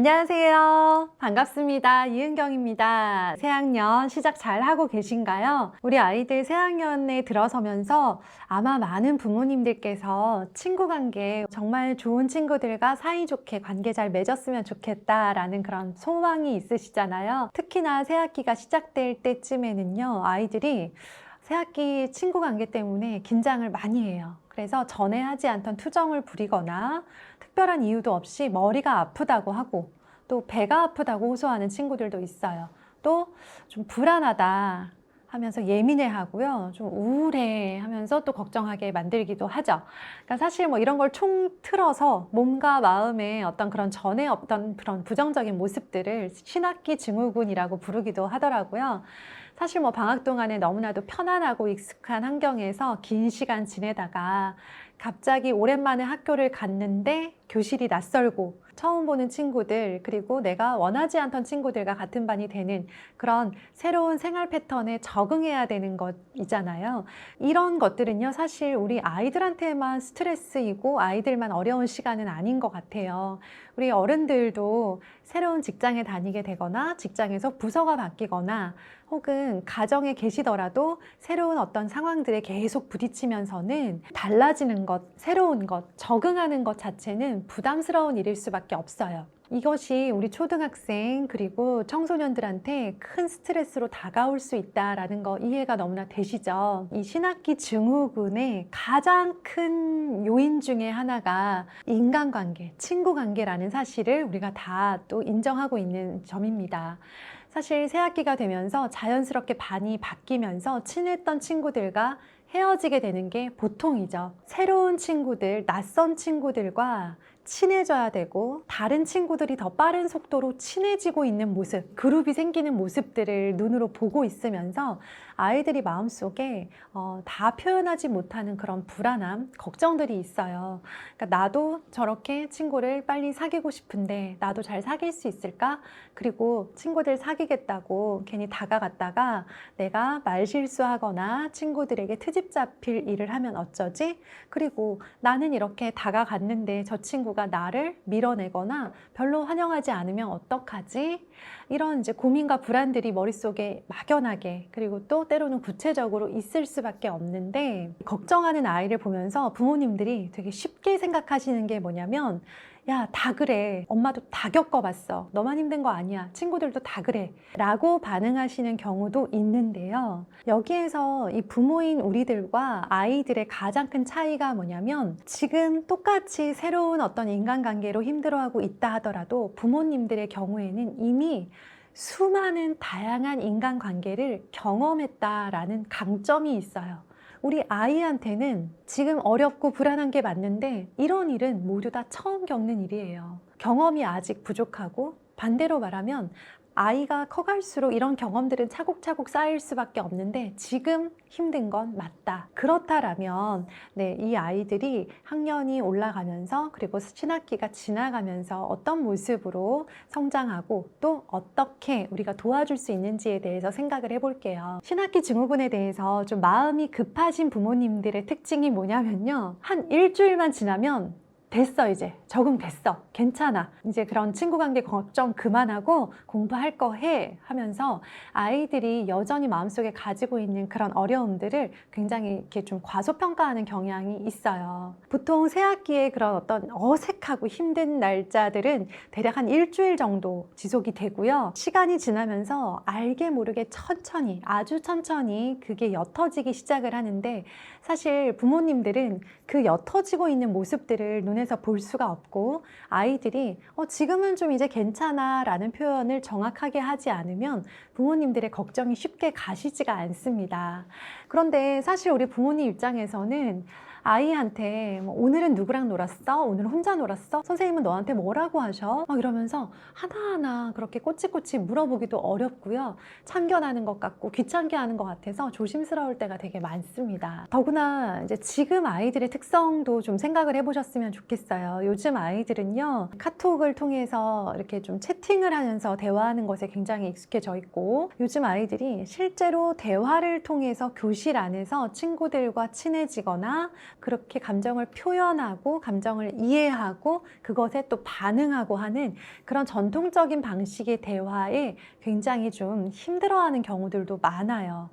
안녕하세요. 반갑습니다. 이은경입니다. 새학년 시작 잘 하고 계신가요? 우리 아이들 새학년에 들어서면서 아마 많은 부모님들께서 친구 관계 정말 좋은 친구들과 사이좋게 관계 잘 맺었으면 좋겠다라는 그런 소망이 있으시잖아요. 특히나 새학기가 시작될 때쯤에는요, 아이들이 새학기 친구 관계 때문에 긴장을 많이 해요. 그래서 전에 하지 않던 투정을 부리거나 특별한 이유도 없이 머리가 아프다고 하고 또 배가 아프다고 호소하는 친구들도 있어요. 또 좀 불안하다 하면서 예민해 하고요. 좀 우울해 하면서 또 걱정하게 만들기도 하죠. 그러니까 사실 뭐 이런 걸 총 틀어서 몸과 마음의 어떤 그런 전에 없던 그런 부정적인 모습들을 신학기 증후군이라고 부르기도 하더라고요. 사실 뭐 방학 동안에 너무나도 편안하고 익숙한 환경에서 긴 시간 지내다가 갑자기 오랜만에 학교를 갔는데 교실이 낯설고 처음 보는 친구들 그리고 내가 원하지 않던 친구들과 같은 반이 되는 그런 새로운 생활 패턴에 적응해야 되는 것이잖아요. 이런 것들은요, 사실 우리 아이들한테만 스트레스이고 아이들만 어려운 시간은 아닌 것 같아요. 우리 어른들도 새로운 직장에 다니게 되거나 직장에서 부서가 바뀌거나 혹은 가정에 계시더라도 새로운 어떤 상황들에 계속 부딪히면서는 달라지는 것, 새로운 것, 적응하는 것 자체는 부담스러운 일일 수밖에 없어요. 이것이 우리 초등학생 그리고 청소년들한테 큰 스트레스로 다가올 수 있다라는 거 이해가 너무나 되시죠? 이 신학기 증후군의 가장 큰 요인 중에 하나가 인간관계, 친구관계라는 사실을 우리가 다 또 인정하고 있는 점입니다. 사실 새학기가 되면서 자연스럽게 반이 바뀌면서 친했던 친구들과 헤어지게 되는 게 보통이죠. 새로운 친구들, 낯선 친구들과 친해져야 되고 다른 친구들이 더 빠른 속도로 친해지고 있는 모습, 그룹이 생기는 모습들을 눈으로 보고 있으면서 아이들이 마음속에 어, 다 표현하지 못하는 그런 불안함, 걱정들이 있어요. 그러니까 나도 저렇게 친구를 빨리 사귀고 싶은데 나도 잘 사귈 수 있을까? 그리고 친구들 사귀겠다고 괜히 다가갔다가 내가 말 실수하거나 친구들에게 트집 잡힐 일을 하면 어쩌지? 그리고 나는 이렇게 다가갔는데 저 친구 가 나를 밀어내거나 별로 환영하지 않으면 어떡하지? 이런 이제 고민과 불안들이 머릿속에 막연하게 그리고 또 때로는 구체적으로 있을 수밖에 없는데 걱정하는 아이를 보면서 부모님들이 되게 쉽게 생각하시는 게 뭐냐면 야, 다 그래. 엄마도 다 겪어봤어. 너만 힘든 거 아니야. 친구들도 다 그래. 라고 반응하시는 경우도 있는데요. 여기에서 이 부모인 우리들과 아이들의 가장 큰 차이가 뭐냐면 지금 똑같이 새로운 어떤 인간관계로 힘들어하고 있다 하더라도 부모님들의 경우에는 이미 수많은 다양한 인간관계를 경험했다라는 강점이 있어요. 우리 아이한테는 지금 어렵고 불안한 게 맞는데 이런 일은 모두 다 처음 겪는 일이에요. 경험이 아직 부족하고 반대로 말하면 아이가 커갈수록 이런 경험들은 차곡차곡 쌓일 수밖에 없는데 지금 힘든 건 맞다. 그렇다라면 네, 이 아이들이 학년이 올라가면서 그리고 신학기가 지나가면서 어떤 모습으로 성장하고 또 어떻게 우리가 도와줄 수 있는지에 대해서 생각을 해볼게요. 신학기 증후군에 대해서 좀 마음이 급하신 부모님들의 특징이 뭐냐면요. 한 일주일만 지나면 됐어 이제. 적응됐어. 괜찮아. 이제 그런 친구 관계 걱정 그만하고 공부할 거 해 하면서 아이들이 여전히 마음속에 가지고 있는 그런 어려움들을 굉장히 이렇게 좀 과소평가하는 경향이 있어요. 보통 새 학기에 그런 어떤 어색하고 힘든 날짜들은 대략 한 일주일 정도 지속이 되고요. 시간이 지나면서 알게 모르게 천천히 아주 천천히 그게 옅어지기 시작을 하는데 사실 부모님들은 그 옅어지고 있는 모습들을 눈에서 볼 수가 없고 아이들이 어, 지금은 좀 이제 괜찮아 라는 표현을 정확하게 하지 않으면 부모님들의 걱정이 쉽게 가시지가 않습니다. 그런데 사실 우리 부모님 입장에서는 아이한테 뭐 오늘은 누구랑 놀았어? 오늘 혼자 놀았어? 선생님은 너한테 뭐라고 하셔? 막 이러면서 하나하나 그렇게 꼬치꼬치 물어보기도 어렵고요. 참견하는 것 같고 귀찮게 하는 것 같아서 조심스러울 때가 되게 많습니다. 더구나 이제 지금 아이들의 특성도 좀 생각을 해보셨으면 좋겠어요. 요즘 아이들은요, 카톡을 통해서 이렇게 좀 채팅을 하면서 대화하는 것에 굉장히 익숙해져 있고, 요즘 아이들이 실제로 대화를 통해서 교실 안에서 친구들과 친해지거나 그렇게 감정을 표현하고 감정을 이해하고 그것에 또 반응하고 하는 그런 전통적인 방식의 대화에 굉장히 좀 힘들어하는 경우들도 많아요.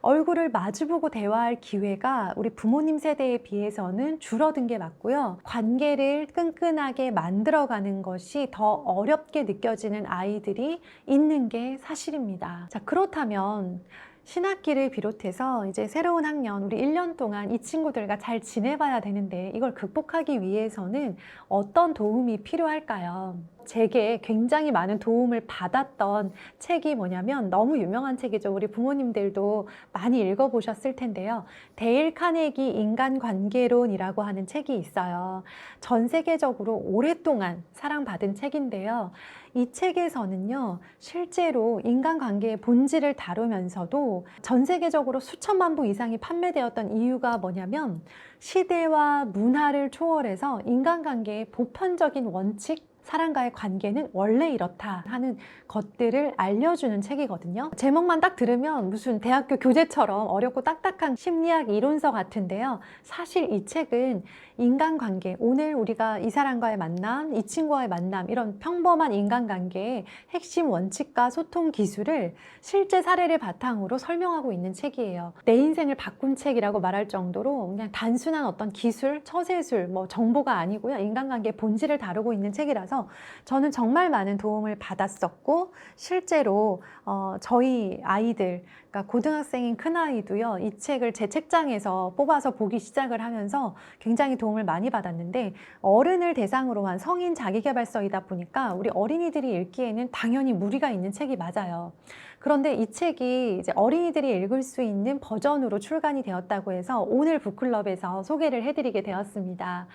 얼굴을 마주보고 대화할 기회가 우리 부모님 세대에 비해서는 줄어든 게 맞고요. 관계를 끈끈하게 만들어가는 것이 더 어렵게 느껴지는 아이들이 있는 게 사실입니다. 자, 그렇다면 신학기를 비롯해서 이제 새로운 학년, 우리 1년 동안 이 친구들과 잘 지내봐야 되는데 이걸 극복하기 위해서는 어떤 도움이 필요할까요? 제게 굉장히 많은 도움을 받았던 책이 뭐냐면 너무 유명한 책이죠. 우리 부모님들도 많이 읽어보셨을 텐데요. 데일 카네기 인간관계론이라고 하는 책이 있어요. 전 세계적으로 오랫동안 사랑받은 책인데요. 이 책에서는요, 실제로 인간관계의 본질을 다루면서도 전 세계적으로 수천만 부 이상이 판매되었던 이유가 뭐냐면 시대와 문화를 초월해서 인간관계의 보편적인 원칙, 사람과의 관계는 원래 이렇다 하는 것들을 알려주는 책이거든요. 제목만 딱 들으면 무슨 대학교 교재처럼 어렵고 딱딱한 심리학 이론서 같은데요. 사실 이 책은 인간관계, 오늘 우리가 이 사람과의 만남, 이 친구와의 만남, 이런 평범한 인간관계의 핵심 원칙과 소통 기술을 실제 사례를 바탕으로 설명하고 있는 책이에요. 내 인생을 바꾼 책이라고 말할 정도로 그냥 단순한 어떤 기술, 처세술, 뭐 정보가 아니고요. 인간관계의 본질을 다루고 있는 책이라서 저는 정말 많은 도움을 받았었고 실제로 어, 저희 아이들 그러니까 고등학생인 큰 아이도요 이 책을 제 책장에서 뽑아서 보기 시작을 하면서 굉장히 도움을 많이 받았는데 어른을 대상으로 한 성인 자기개발서이다 보니까 우리 어린이들이 읽기에는 당연히 무리가 있는 책이 맞아요. 그런데 이 책이 이제 어린이들이 읽을 수 있는 버전으로 출간이 되었다고 해서 오늘 북클럽에서 소개를 해드리게 되었습니다.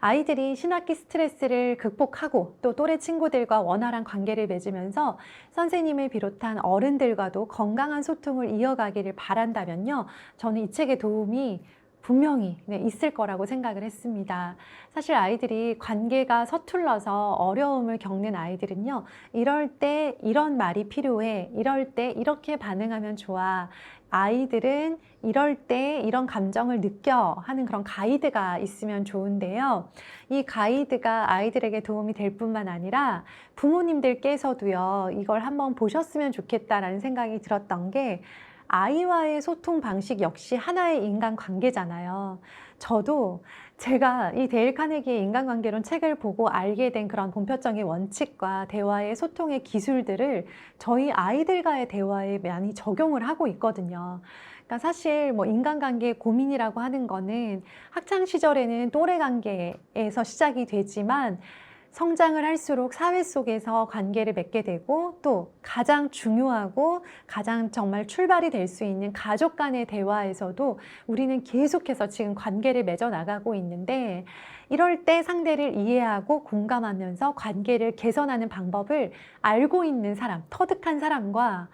아이들이 신학기 스트레스를 극복하고 또 또래 친구들과 원활한 관계를 맺으면서 선생님을 비롯한 어른들과도 건강한 소통을 이어가기를 바란다면요. 저는 이 책의 도움이 분명히 네, 있을 거라고 생각을 했습니다. 사실 아이들이 관계가 서툴러서 어려움을 겪는 아이들은요, 이럴 때 이런 말이 필요해, 이럴 때 이렇게 반응하면 좋아. 아이들은 이럴 때 이런 감정을 느껴 하는 그런 가이드가 있으면 좋은데요. 이 가이드가 아이들에게 도움이 될 뿐만 아니라 부모님들께서도요, 이걸 한번 보셨으면 좋겠다라는 생각이 들었던 게 아이와의 소통 방식 역시 하나의 인간 관계잖아요. 저도 제가 이 데일 카네기의 인간관계론 책을 보고 알게 된 그런 본표적인 원칙과 대화의 소통의 기술들을 저희 아이들과의 대화에 많이 적용을 하고 있거든요. 그러니까 사실 뭐 인간관계의 고민이라고 하는 거는 학창 시절에는 또래 관계에서 시작이 되지만 성장을 할수록 사회 속에서 관계를 맺게 되고 또 가장 중요하고 가장 정말 출발이 될 수 있는 가족 간의 대화에서도 우리는 계속해서 지금 관계를 맺어 나가고 있는데 이럴 때 상대를 이해하고 공감하면서 관계를 개선하는 방법을 알고 있는 사람, 터득한 사람과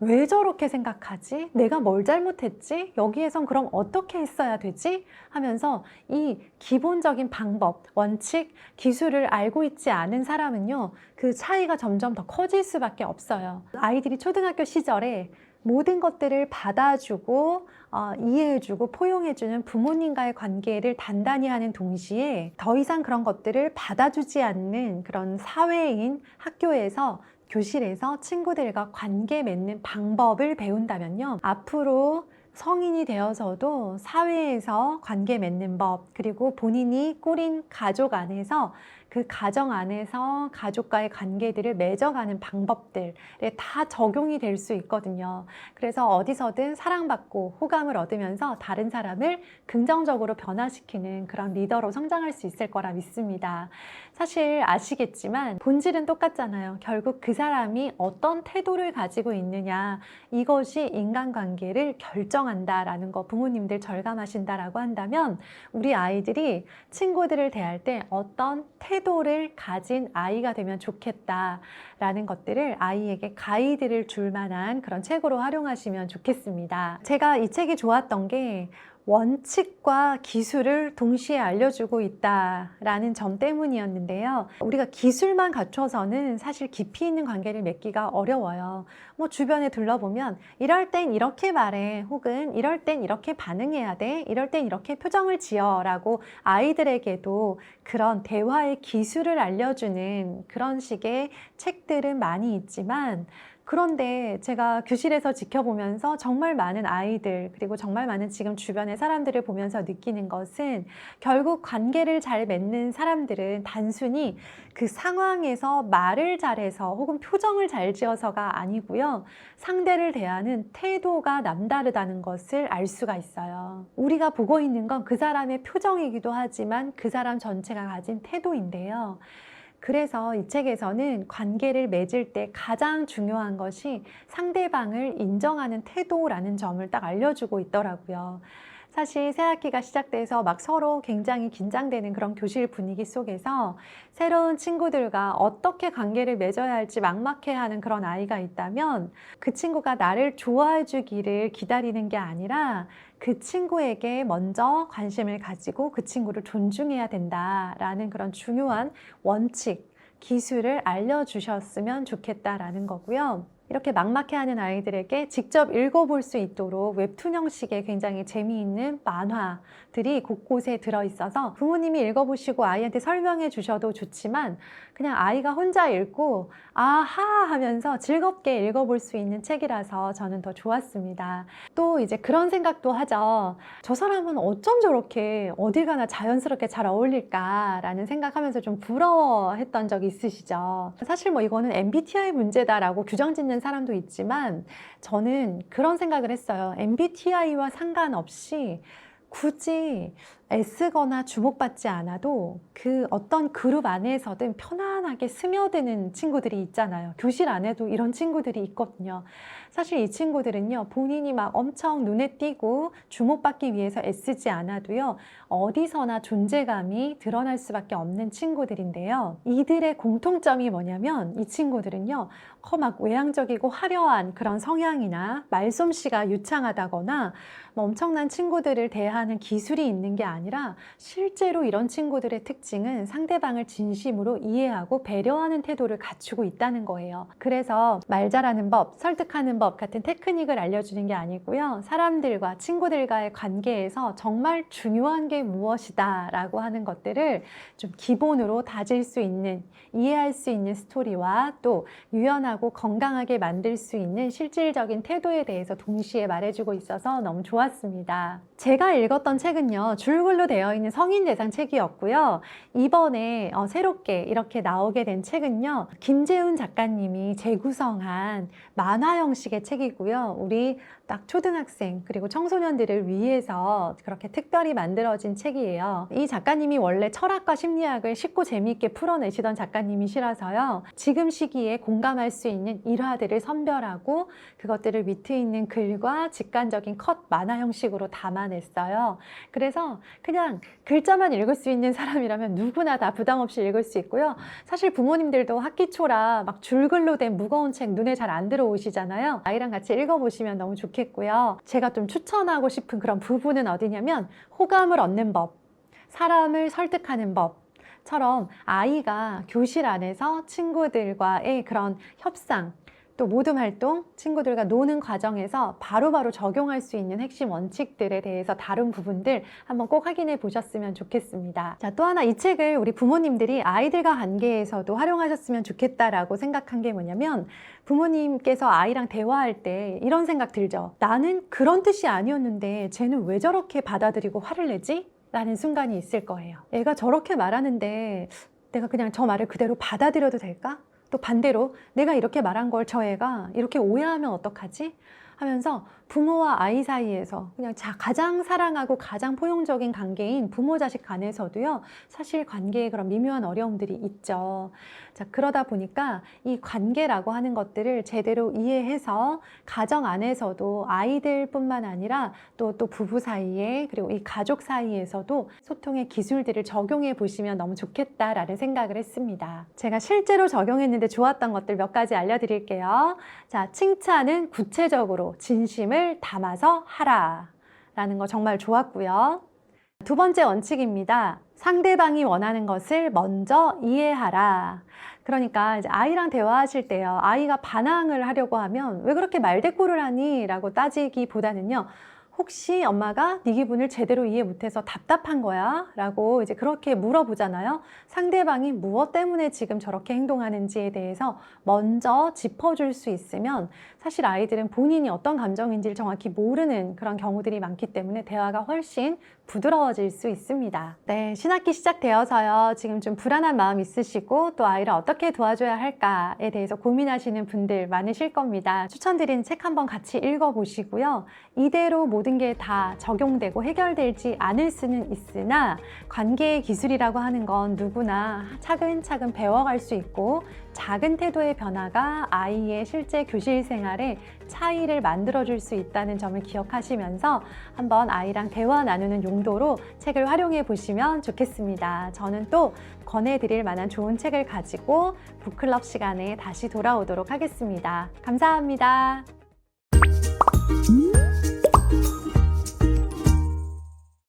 왜 저렇게 생각하지? 내가 뭘 잘못했지? 여기에선 그럼 어떻게 했어야 되지? 하면서 이 기본적인 방법, 원칙, 기술을 알고 있지 않은 사람은요, 그 차이가 점점 더 커질 수밖에 없어요. 아이들이 초등학교 시절에 모든 것들을 받아주고 어, 이해해주고 포용해주는 부모님과의 관계를 단단히 하는 동시에 더 이상 그런 것들을 받아주지 않는 그런 사회인 학교에서 교실에서 친구들과 관계 맺는 방법을 배운다면요. 앞으로 성인이 되어서도 사회에서 관계 맺는 법, 그리고 본인이 꾸린 가족 안에서 그 가정 안에서 가족과의 관계들을 맺어가는 방법들에 다 적용이 될 수 있거든요. 그래서 어디서든 사랑받고 호감을 얻으면서 다른 사람을 긍정적으로 변화시키는 그런 리더로 성장할 수 있을 거라 믿습니다. 사실 아시겠지만 본질은 똑같잖아요. 결국 그 사람이 어떤 태도를 가지고 있느냐 이것이 인간관계를 결정한다라는 거 부모님들 절감하신다라고 한다면 우리 아이들이 친구들을 대할 때 어떤 태도 를 가진 아이가 되면 좋겠다라는 것들을 아이에게 가이드를 줄 만한 그런 책으로 활용하시면 좋겠습니다. 제가 이 책이 좋았던 게 원칙과 기술을 동시에 알려주고 있다라는 점 때문이었는데요. 우리가 기술만 갖춰서는 사실 깊이 있는 관계를 맺기가 어려워요. 뭐 주변에 둘러보면 이럴 땐 이렇게 말해 혹은 이럴 땐 이렇게 반응해야 돼 이럴 땐 이렇게 표정을 지어라고 아이들에게도 그런 대화의 기술을 알려주는 그런 식의 책들은 많이 있지만 그런데 제가 교실에서 지켜보면서 정말 많은 아이들, 그리고 정말 많은 지금 주변의 사람들을 보면서 느끼는 것은 결국 관계를 잘 맺는 사람들은 단순히 그 상황에서 말을 잘해서 혹은 표정을 잘 지어서가 아니고요. 상대를 대하는 태도가 남다르다는 것을 알 수가 있어요. 우리가 보고 있는 건 그 사람의 표정이기도 하지만 그 사람 전체가 가진 태도인데요. 그래서 이 책에서는 관계를 맺을 때 가장 중요한 것이 상대방을 인정하는 태도라는 점을 딱 알려주고 있더라고요. 사실 새 학기가 시작돼서 막 서로 굉장히 긴장되는 그런 교실 분위기 속에서 새로운 친구들과 어떻게 관계를 맺어야 할지 막막해하는 그런 아이가 있다면 그 친구가 나를 좋아해 주기를 기다리는 게 아니라 그 친구에게 먼저 관심을 가지고 그 친구를 존중해야 된다라는 그런 중요한 원칙, 기술을 알려주셨으면 좋겠다라는 거고요. 이렇게 막막해하는 아이들에게 직접 읽어볼 수 있도록 웹툰 형식의 굉장히 재미있는 만화들이 곳곳에 들어있어서 부모님이 읽어보시고 아이한테 설명해 주셔도 좋지만 그냥 아이가 혼자 읽고 아하 하면서 즐겁게 읽어볼 수 있는 책이라서 저는 더 좋았습니다. 또 이제 그런 생각도 하죠. 저 사람은 어쩜 저렇게 어딜 가나 자연스럽게 잘 어울릴까라는 생각하면서 좀 부러워했던 적이 있으시죠. 사실 뭐 이거는 MBTI 문제다라고 규정 짓는 사람도 있지만 저는 그런 생각을 했어요. MBTI와 상관없이 굳이 애쓰거나 주목받지 않아도 그 어떤 그룹 안에서든 편안하게 스며드는 친구들이 있잖아요. 교실 안에도 이런 친구들이 있거든요. 사실 이 친구들은요, 본인이 막 엄청 눈에 띄고 주목받기 위해서 애쓰지 않아도요, 어디서나 존재감이 드러날 수밖에 없는 친구들인데요. 이들의 공통점이 뭐냐면 이 친구들은요, 어, 막 외향적이고 화려한 그런 성향이나 말솜씨가 유창하다거나 뭐 엄청난 친구들을 대하는 기술이 있는 게 아니라 실제로 이런 친구들의 특징은 상대방을 진심으로 이해하고 배려하는 태도를 갖추고 있다는 거예요. 그래서 말 잘하는 법, 설득하는 법 같은 테크닉을 알려주는 게 아니고요. 사람들과 친구들과의 관계에서 정말 중요한 게 무엇이다 라고 하는 것들을 좀 기본으로 다질 수 있는, 이해할 수 있는 스토리와 또 유연하고 건강하게 만들 수 있는 실질적인 태도에 대해서 동시에 말해주고 있어서 너무 좋았습니다. 제가 읽었던 책은요, 줄글로 되어 있는 성인 대상 책이었고요. 이번에 어, 새롭게 이렇게 나오게 된 책은요, 김재훈 작가님이 재구성한 만화 형식의 책이고요. 우리 딱 초등학생 그리고 청소년들을 위해서 그렇게 특별히 만들어진 책이에요. 이 작가님이 원래 철학과 심리학을 쉽고 재미있게 풀어내시던 작가님이시라서요. 지금 시기에 공감할 수 있는 일화들을 선별하고 그것들을 위트 있는 글과 직관적인 컷 만화 형식으로 담아 냈어요. 그래서 그냥 글자만 읽을 수 있는 사람이라면 누구나 다 부담 없이 읽을 수 있고요. 사실 부모님들도 학기 초라 막 줄글로 된 무거운 책 눈에 잘 안 들어오시잖아요. 아이랑 같이 읽어보시면 너무 좋겠고요. 제가 좀 추천하고 싶은 그런 부분은 어디냐면 호감을 얻는 법, 사람을 설득하는 법, 처럼 아이가 교실 안에서 친구들과의 그런 협상, 또 모둠 활동, 친구들과 노는 과정에서 바로 바로 적용할 수 있는 핵심 원칙들에 대해서 다룬 부분들 한번 꼭 확인해 보셨으면 좋겠습니다. 자, 또 하나 이 책을 우리 부모님들이 아이들과 관계에서도 활용하셨으면 좋겠다라고 생각한 게 뭐냐면 부모님께서 아이랑 대화할 때 이런 생각 들죠. 나는 그런 뜻이 아니었는데 쟤는 왜 저렇게 받아들이고 화를 내지? 라는 순간이 있을 거예요. 애가 저렇게 말하는데 내가 그냥 저 말을 그대로 받아들여도 될까? 또 반대로 내가 이렇게 말한 걸 저 애가 이렇게 오해하면 어떡하지? 하면서 부모와 아이 사이에서 그냥 자, 가장 사랑하고 가장 포용적인 관계인 부모 자식 간에서도요, 사실 관계에 그런 미묘한 어려움들이 있죠. 자, 그러다 보니까 이 관계라고 하는 것들을 제대로 이해해서 가정 안에서도 아이들뿐만 아니라 또, 또 부부 사이에 그리고 이 가족 사이에서도 소통의 기술들을 적용해 보시면 너무 좋겠다라는 생각을 했습니다. 제가 실제로 적용했는데 좋았던 것들 몇 가지 알려드릴게요. 자, 칭찬은 구체적으로 진심을 담아서 하라. 라는 거 정말 좋았고요. 두 번째 원칙입니다. 상대방이 원하는 것을 먼저 이해하라. 그러니까 이제 아이랑 대화하실 때요. 아이가 반항을 하려고 하면 왜 그렇게 말대꾸를 하니? 라고 따지기보다는요. 혹시 엄마가 네 기분을 제대로 이해 못해서 답답한 거야? 라고 이제 그렇게 물어보잖아요. 상대방이 무엇 때문에 지금 저렇게 행동하는지에 대해서 먼저 짚어줄 수 있으면 사실 아이들은 본인이 어떤 감정인지를 정확히 모르는 그런 경우들이 많기 때문에 대화가 훨씬 부드러워질 수 있습니다. 네, 신학기 시작되어서요. 지금 좀 불안한 마음 있으시고 또 아이를 어떻게 도와줘야 할까에 대해서 고민하시는 분들 많으실 겁니다. 추천드린 책 한번 같이 읽어보시고요. 이대로 모든 게 다 적용되고 해결되지 않을 수는 있으나 관계의 기술이라고 하는 건 누구나 차근차근 배워갈 수 있고 작은 태도의 변화가 아이의 실제 교실 생활에 차이를 만들어줄 수 있다는 점을 기억하시면서 한번 아이랑 대화 나누는 용 도로 책을 활용해 보시면 좋겠습니다. 저는 또 권해드릴 만한 좋은 책을 가지고 북클럽 시간에 다시 돌아오도록 하겠습니다. 감사합니다. 음.